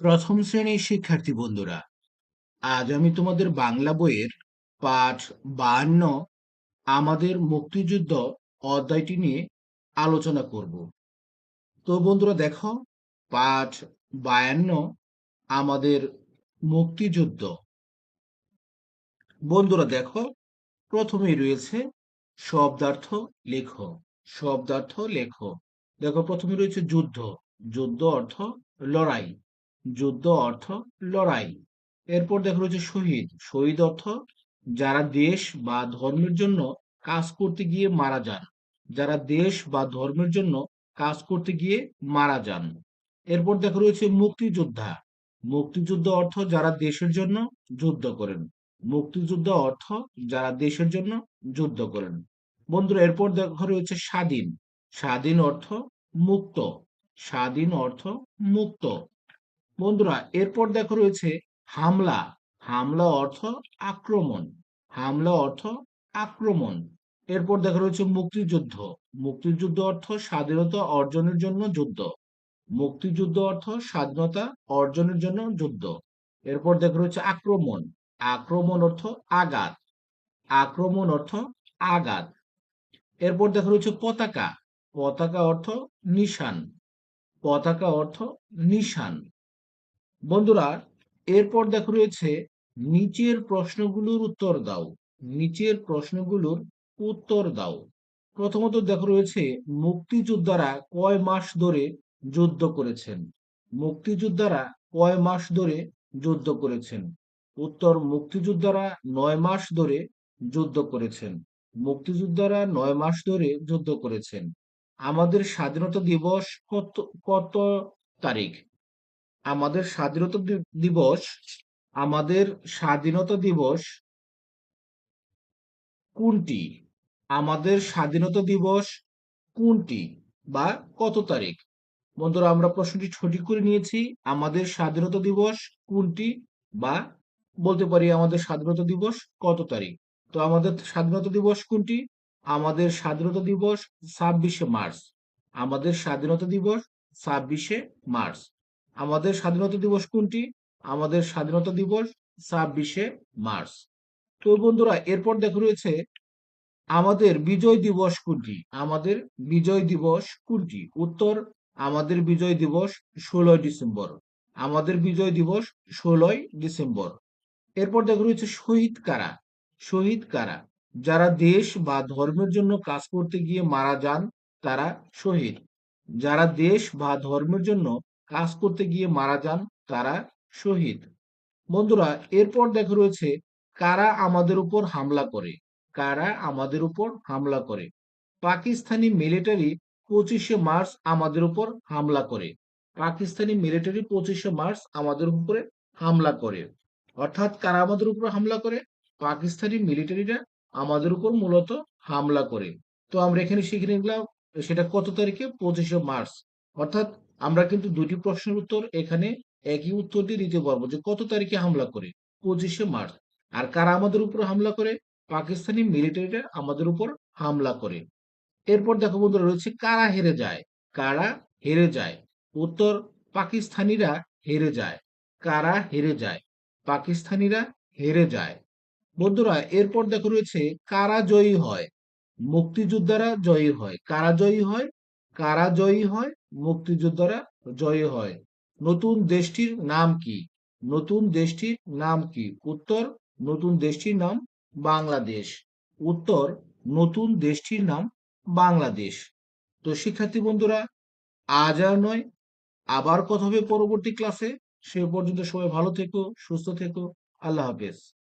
প্রথম শ্রেণির শিক্ষার্থী বন্ধুরা, আজ আমি তোমাদের বাংলা বইয়ের পাঠ বায়ান্ন আমাদের মুক্তিযুদ্ধ অধ্যায়টি নিয়ে আলোচনা করব। তো বন্ধুরা দেখো, পাঠ বায়ান্ন আমাদের মুক্তিযুদ্ধ। বন্ধুরা দেখো, প্রথমেই রয়েছে শব্দার্থ লেখ শব্দার্থ লেখ। দেখো, প্রথমে রয়েছে যুদ্ধ যুদ্ধ অর্থ লড়াই। যুদ্ধ অর্থ লড়াই। এরপর দেখা রয়েছে শহীদ। শহীদ অর্থ যারা দেশ বা ধর্মের জন্য কাজ করতে গিয়ে মারা যান। যারা দেশ বা ধর্মের জন্য কাজ করতে গিয়ে মারা যান। এরপর দেখা রয়েছে মুক্তিযোদ্ধা। মুক্তিযুদ্ধ অর্থ যারা দেশের জন্য যুদ্ধ করেন। মুক্তিযুদ্ধ অর্থ যারা দেশের জন্য যুদ্ধ করেন। বন্ধুরা, এরপর দেখা রয়েছে স্বাধীন। স্বাধীন অর্থ মুক্ত। স্বাধীন অর্থ মুক্ত। বন্ধুরা, এরপর দেখো রয়েছে হামলা। হামলা অর্থ আক্রমণ। হামলা অর্থ আক্রমণ। এরপর দেখা রয়েছে মুক্তিযুদ্ধ। মুক্তিযুদ্ধ অর্থ স্বাধীনতা অর্জনের জন্য যুদ্ধ। মুক্তিযুদ্ধ অর্থ স্বাধীনতা অর্জনের জন্য যুদ্ধ। এরপর দেখা রয়েছে আক্রমণ। আক্রমণ অর্থ আঘাত। আক্রমণ অর্থ আঘাত। এরপর দেখা রয়েছে পতাকা। পতাকা অর্থ নিশান। পতাকা অর্থ নিশান। বন্ধুরা, এরপর দেখো রয়েছে নিচের প্রশ্নগুলোর উত্তর দাও। নিচের প্রশ্নগুলোর উত্তর দাও। প্রথমত দেখো রয়েছে, মুক্তিযোদ্ধারা কয় মাস ধরে যুদ্ধ করেছেন? মুক্তিযোদ্ধারা কয় মাস ধরে যুদ্ধ করেছেন? উত্তর, মুক্তিযোদ্ধারা নয় মাস ধরে যুদ্ধ করেছেন। মুক্তিযোদ্ধারা নয় মাস ধরে যুদ্ধ করেছেন। আমাদের স্বাধীনতা দিবস কত কত তারিখ? আমাদের স্বাধীনতা দিবস, আমাদের স্বাধীনতা দিবস কোনটি? আমাদের স্বাধীনতা দিবস কোনটি বা কত তারিখ? বন্ধুরা, আমরা প্রশ্নটি সঠিক করে নিয়েছি। আমাদের স্বাধীনতা দিবস কোনটি বা বলতে পারি আমাদের স্বাধীনতা দিবস কত তারিখ? তো আমাদের স্বাধীনতা দিবস কোনটি? আমাদের স্বাধীনতা দিবস ছাব্বিশে মার্চ। আমাদের স্বাধীনতা দিবস ছাব্বিশে মার্চ। আমাদের স্বাধীনতা দিবস কোনটি? আমাদের স্বাধীনতা দিবস ছাব্বিশে মার্চ। তো বন্ধুরা, এরপর দেখো রয়েছে আমাদের বিজয় দিবস কোনটি? আমাদের বিজয় দিবস কোনটি? উত্তর, আমাদের বিজয় দিবস ষোলোই ডিসেম্বর। আমাদের বিজয় দিবস ষোলোই ডিসেম্বর। এরপর দেখো রয়েছে শহীদ কারা? শহীদ কারা? যারা দেশ বা ধর্মের জন্য কাজ করতে গিয়ে মারা যান, তারা শহীদ। যারা দেশ বা ধর্মের জন্য কাজ করতে গিয়ে মারা যান তারা শহীদ। বন্ধুরা, এরপর দেখা রয়েছে কারা আমাদের উপর হামলা করে? কারা আমাদের উপর হামলা করে? পাকিস্তানি মিলিটারি পঁচিশে মার্চ আমাদের উপর হামলা করে। পাকিস্তানি মিলিটারি পঁচিশে মার্চ আমাদের উপরে হামলা করে। অর্থাৎ কারা আমাদের উপর হামলা করে? পাকিস্তানি মিলিটারিরা আমাদের উপর মূলত হামলা করে। তো আমরা এখানে শিখে নিলাম সেটা কত তারিখে? পঁচিশে মার্চ। অর্থাৎ আমরা কিন্তু দুটি প্রশ্নের উত্তর এখানে একই উত্তর দিয়ে দিতে পারব যে কত তারিখে হামলা করে? পঁচিশে মার্চ। আর কারা আমাদের উপর হামলা করে? পাকিস্তানি মিলিটারিরা আমাদের উপর হামলা করে। এরপর দেখো বন্ধুরা রয়েছে কারা হেরে যায়? কারা হেরে যায়? উত্তর, পাকিস্তানিরা হেরে যায়। কারা হেরে যায়? পাকিস্তানিরা হেরে যায়। বন্ধুরা, এরপর দেখো রয়েছে কারা জয়ী হয়? মুক্তিযোদ্ধারা জয়ী হয়। কারা জয়ী হয়? কারা জয়ী হয়? মুক্তিযোদ্ধারা জয়ী হয়। নতুন দেশটির নাম কি? নতুন দেশটির নাম কি? উত্তর, নতুন দেশটির নাম বাংলাদেশ। উত্তর, নতুন দেশটির নাম বাংলাদেশ। তো শিক্ষার্থী বন্ধুরা, আজ আর নয়, আবার কথা হবে পরবর্তী ক্লাসে সে পর্যন্ত সবাই ভালো থেকো, সুস্থ থেকো। আল্লাহ হাফেজ।